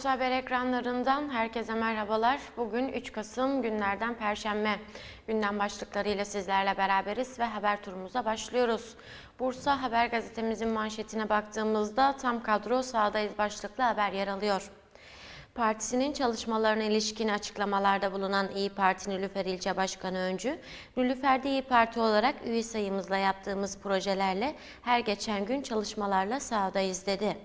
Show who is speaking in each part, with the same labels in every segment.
Speaker 1: Bursa Haber ekranlarından herkese merhabalar. Bugün 3 Kasım günlerden Perşembe. Gündem başlıklarıyla sizlerle beraberiz ve haber turumuza başlıyoruz. Bursa Haber gazetemizin manşetine baktığımızda tam kadro sahadayız başlıklı haber yer alıyor. Partisinin çalışmalarına ilişkin açıklamalarda bulunan İyi Parti Nülüfer İlçe Başkanı Öncü, Nülüfer'de İyi Parti olarak üye sayımızla yaptığımız projelerle her geçen gün çalışmalarla sahadayız dedi.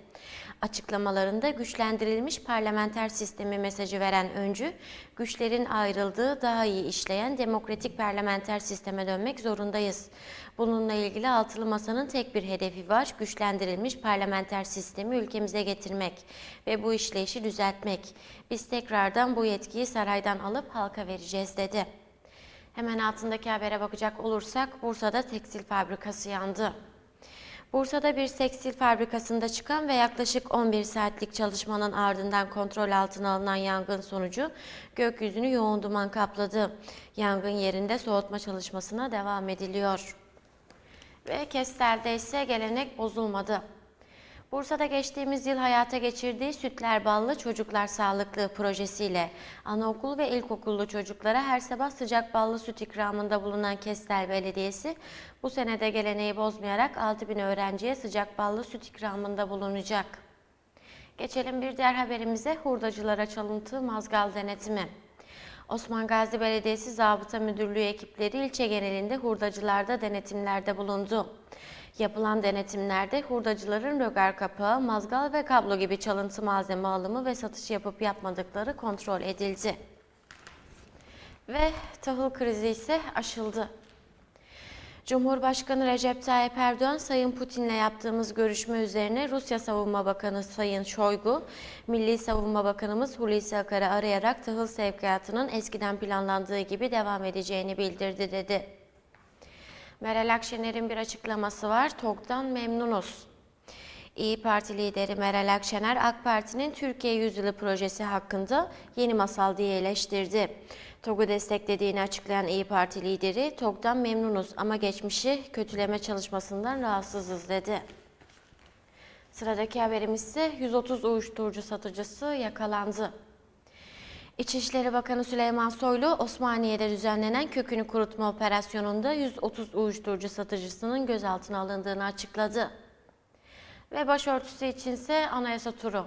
Speaker 1: Açıklamalarında güçlendirilmiş parlamenter sistemi mesajı veren Öncü, güçlerin ayrıldığı daha iyi işleyen demokratik parlamenter sisteme dönmek zorundayız. Bununla ilgili altılı masanın tek bir hedefi var, güçlendirilmiş parlamenter sistemi ülkemize getirmek ve bu işleyişi düzeltmek. Biz tekrardan bu yetkiyi saraydan alıp halka vereceğiz dedi. Hemen altındaki habere bakacak olursak Bursa'da tekstil fabrikası yandı. Bursa'da bir tekstil fabrikasında çıkan ve yaklaşık 11 saatlik çalışmanın ardından kontrol altına alınan yangın sonucu gökyüzünü yoğun duman kapladı. Yangın yerinde soğutma çalışmasına devam ediliyor. Ve Kestel'de ise gelenek bozulmadı. Bursa'da geçtiğimiz yıl hayata geçirdiği Sütler Ballı Çocuklar Sağlıklı projesiyle anaokul ve ilkokullu çocuklara her sabah sıcak ballı süt ikramında bulunan Kestel Belediyesi bu senede geleneği bozmayarak 6000 öğrenciye sıcak ballı süt ikramında bulunacak. Geçelim bir diğer haberimize hurdacılara çalıntı mazgal denetimi. Osman Gazi Belediyesi Zabıta Müdürlüğü ekipleri ilçe genelinde hurdacılarda denetimlerde bulundu. Yapılan denetimlerde hurdacıların rögar kapağı, mazgal ve kablo gibi çalıntı malzeme alımı ve satışı yapıp yapmadıkları kontrol edildi. Ve tahıl krizi ise aşıldı. Cumhurbaşkanı Recep Tayyip Erdoğan, Sayın Putin'le yaptığımız görüşme üzerine Rusya Savunma Bakanı Sayın Şoygu, Milli Savunma Bakanımız Hulusi Akar'ı arayarak tahıl sevkiyatının eskiden planlandığı gibi devam edeceğini bildirdi dedi. Meral Akşener'in bir açıklaması var. TOG'dan memnunuz. İyi Parti lideri Meral Akşener, AK Parti'nin Türkiye Yüzyılı projesi hakkında yeni masal diye eleştirdi. TOG'u desteklediğini açıklayan İyi Parti lideri, TOG'dan memnunuz ama geçmişi kötüleme çalışmasından rahatsızız dedi. Sıradaki haberimiz ise 130 uyuşturucu satıcısı yakalandı. İçişleri Bakanı Süleyman Soylu, Osmaniye'de düzenlenen kökünü kurutma operasyonunda 130 uyuşturucu satıcısının gözaltına alındığını açıkladı. Ve başörtüsü içinse anayasa turu.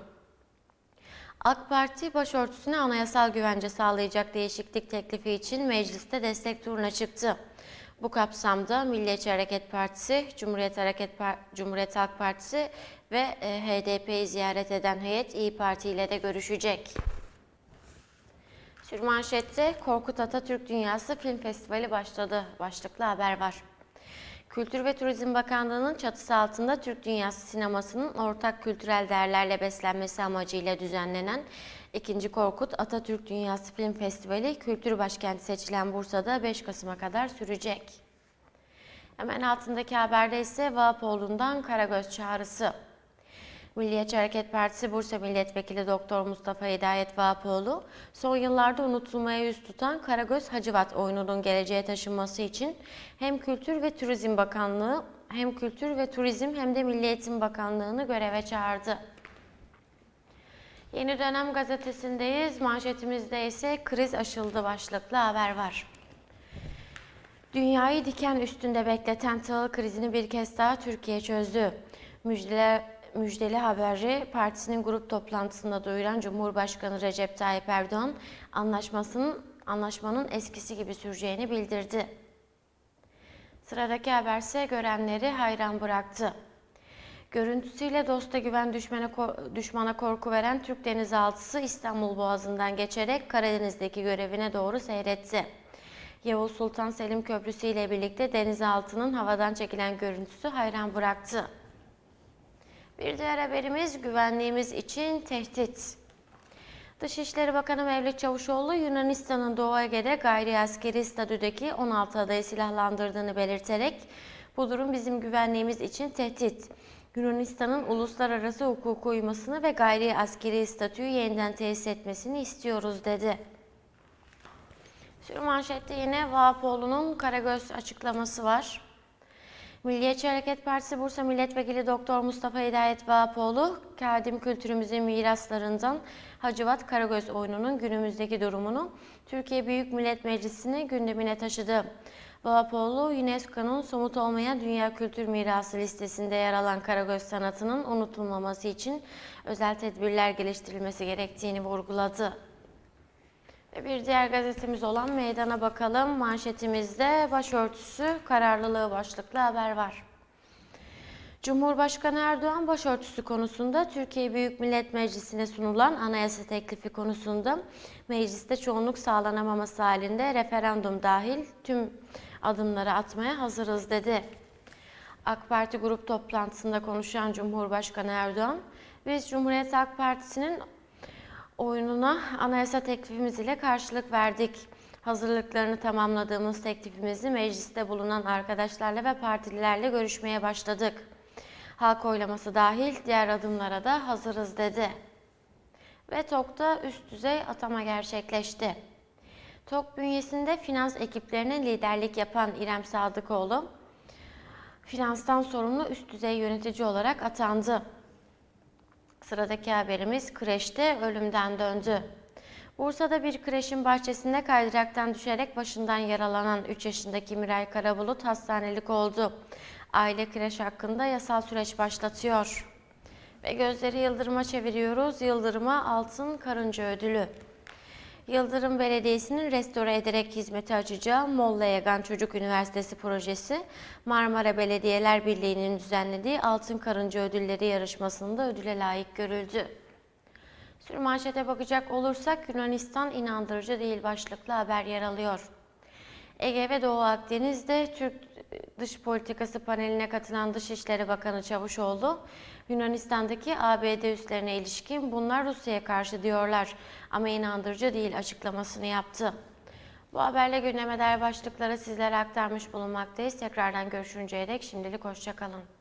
Speaker 1: AK Parti başörtüsüne anayasal güvence sağlayacak değişiklik teklifi için mecliste destek turuna çıktı. Bu kapsamda Milliyetçi Hareket Partisi, Cumhuriyet Hareket Par Cumhuriyet Halk Partisi ve e, HDP'yi ziyaret eden heyet İyi Parti ile de görüşecek. Sürmanşette Korkut Atatürk Dünyası Film Festivali başladı. Başlıklı haber var. Kültür ve Turizm Bakanlığı'nın çatısı altında Türk Dünyası sinemasının ortak kültürel değerlerle beslenmesi amacıyla düzenlenen 2. Korkut Atatürk Dünyası Film Festivali kültür başkenti seçilen Bursa'da 5 Kasım'a kadar sürecek. Hemen altındaki haberde ise Vahapoğlu'ndan Karagöz çağrısı. Milliyetçi Hareket Partisi Bursa Milletvekili Doktor Mustafa Hidayet Vahapoğlu, son yıllarda unutulmaya yüz tutan Karagöz Hacivat oyununun geleceğe taşınması için hem Kültür ve Turizm Bakanlığı hem Kültür ve Turizm hem de Milli Bakanlığı'nı göreve çağırdı. Yeni Dönem gazetesindeyiz. Manşetimizde ise kriz aşıldı başlıklı haber var. Dünyayı diken üstünde bekleten tahıl krizini bir kez daha Türkiye çözdü. Müjdele, müjdeli haberi partisinin grup toplantısında duyuran Cumhurbaşkanı Recep Tayyip Erdoğan anlaşmasının anlaşmanın eskisi gibi süreceğini bildirdi. Sıradaki haberse görenleri hayran bıraktı. Görüntüsüyle dosta güven düşmana, düşmana korku veren Türk denizaltısı İstanbul Boğazı'ndan geçerek Karadeniz'deki görevine doğru seyretti. Yavuz Sultan Selim Köprüsü ile birlikte denizaltının havadan çekilen görüntüsü hayran bıraktı. Bir diğer haberimiz güvenliğimiz için tehdit. Dışişleri Bakanı Mevlüt Çavuşoğlu Yunanistan'ın Doğu Ege'de gayri askeri statüdeki 16 adayı silahlandırdığını belirterek bu durum bizim güvenliğimiz için tehdit. Yunanistan'ın uluslararası hukuku uymasını ve gayri askeri statüyü yeniden tesis etmesini istiyoruz dedi. Sürmanşette yine Vahapoğlu'nun Karagöz açıklaması var. Milliyetçi Hareket Partisi Bursa Milletvekili Doktor Mustafa Hidayet Vahapoğlu, kadim kültürümüzün miraslarından Hacivat Karagöz oyununun günümüzdeki durumunu Türkiye Büyük Millet Meclisi'ne gündemine taşıdı. Vahapoğlu, UNESCO'nun somut olmayan dünya kültür mirası listesinde yer alan Karagöz sanatının unutulmaması için özel tedbirler geliştirilmesi gerektiğini vurguladı. Ve bir diğer gazetemiz olan Meydana Bakalım manşetimizde başörtüsü kararlılığı başlıklı haber var. Cumhurbaşkanı Erdoğan başörtüsü konusunda Türkiye Büyük Millet Meclisi'ne sunulan anayasa teklifi konusunda mecliste çoğunluk sağlanamaması halinde referandum dahil tüm adımları atmaya hazırız dedi. AK Parti grup toplantısında konuşan Cumhurbaşkanı Erdoğan, biz Cumhuriyet Halk Partisi'nin oyununa anayasa teklifimiz ile karşılık verdik. Hazırlıklarını tamamladığımız teklifimizi mecliste bulunan arkadaşlarla ve partililerle görüşmeye başladık. Halk oylaması dahil diğer adımlara da hazırız dedi. Ve TOK'ta üst düzey atama gerçekleşti. TOK bünyesinde finans ekiplerine liderlik yapan İrem Sadıkoğlu, finanstan sorumlu üst düzey yönetici olarak atandı. Sıradaki haberimiz kreşte ölümden döndü. Bursa'da bir kreşin bahçesinde kaydıraktan düşerek başından yaralanan 3 yaşındaki Miray Karabulut hastanelik oldu. Aile kreş hakkında yasal süreç başlatıyor. Ve gözleri Yıldırım'a çeviriyoruz. Yıldırım'a Altın Karınca Ödülü. Yıldırım Belediyesi'nin restore ederek hizmeti açacağı Molla Yagan Çocuk Üniversitesi projesi Marmara Belediyeler Birliği'nin düzenlediği Altın Karınca Ödülleri yarışmasında ödüle layık görüldü. Sürmanşete bakacak olursak Yunanistan inandırıcı değil başlıklı haber yer alıyor. Ege ve Doğu Akdeniz'de Türk Dış Politikası paneline katılan Dışişleri Bakanı Çavuşoğlu, Yunanistan'daki ABD üslerine ilişkin bunlar Rusya'ya karşı diyorlar ama inandırıcı değil açıklamasını yaptı. Bu haberle gündeme dair başlıkları sizlere aktarmış bulunmaktayız. Tekrardan görüşünceye dek şimdilik hoşçakalın.